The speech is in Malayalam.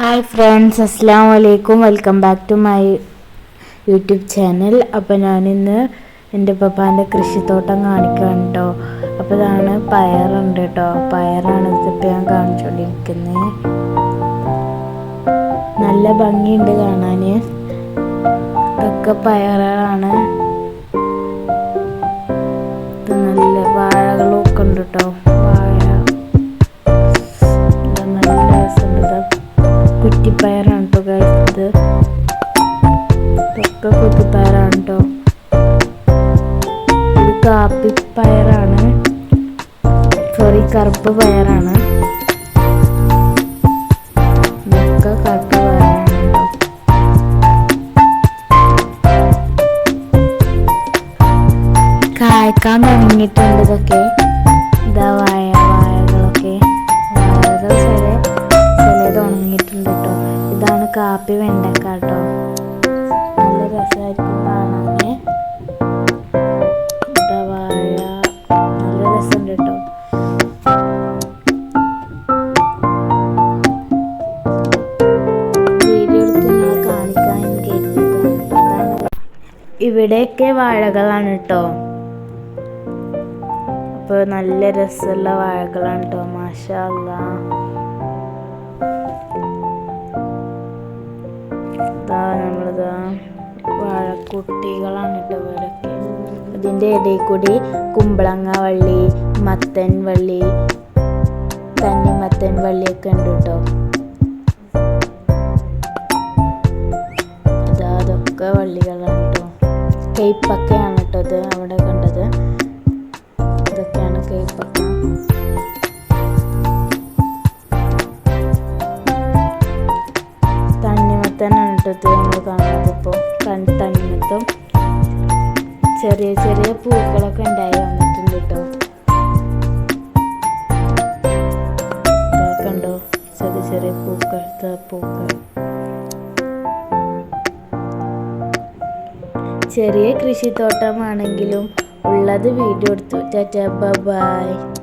ഹായ് ഫ്രണ്ട്സ് അസ്സാം വലൈക്കും welcome back to my YouTube channel അപ്പോൾ ഞാനിന്ന് എന്റെ പപ്പാന്റെ കൃഷിത്തോട്ടം കാണിക്കാൻ കേട്ടോ അപ്പോൾ ഇതാണ് പയറുണ്ട് കേട്ടോ പയറാണ് ഇതിപ്പോൾ ഞാൻ കാണിച്ചുകൊണ്ടിരിക്കുന്നത് നല്ല ഭംഗിയുണ്ട് കാണാൻ ഒക്കെ പയറുകളാണ്. കാപ്പിപ്പയറാണ്. സോറി കറുപ്പ് പയറാണ് ഇതൊക്കെ കറുപ്പ് പയറാണ് കായ്ക്കാൻ തുടങ്ങിയിട്ടുണ്ട് ഇതൊക്കെ. ഇതാ വായ വായകളൊക്കെ. വായകൾ ചില ചിലത് ഉണങ്ങിയിട്ടുണ്ട് കേട്ടോ. ഇതാണ് കാപ്പി വെണ്ടക്ക ഇവിടെയൊക്കെ വാഴകളാണ് കേട്ടോ അപ്പോൾ നല്ല രസമുള്ള വാഴകളാണ് കേട്ടോ മാഷാ നമ്മളിതാ വാഴക്കുട്ടികളാണ് കേട്ടോ ഇവരൊക്കെ ഇതിന്റെ ഇടയിൽ കൂടി കുമ്പളങ്ങ വള്ളി മത്തൻ വള്ളി തണ്ണിമത്തൻ വള്ളിയൊക്കെ ഉണ്ട് കേട്ടോ കൈപ്പക്കയാണ് കേട്ടോ ഇത് അവിടെ കണ്ടത്. ഇതൊക്കെയാണ് കേപ്പൊക്കെ തണ്ണിമത്തനാണ് കേട്ടോ ഇത് നമ്മൾ കാണുന്നത് ഇപ്പോൾ. തണ്ണിമത്തം. ചെറിയ ചെറിയ പൂക്കളൊക്കെ ഉണ്ടായി വന്നിട്ടുണ്ട് കേട്ടോ. കണ്ടോ? ചെറിയ ചെറിയ പൂക്കൾ പൂക്കൾ. ചെറിയ കൃഷിത്തോട്ടമാണെങ്കിലും ഉള്ളത് വീഡിയോ എടുത്തു. Ta-ta bye.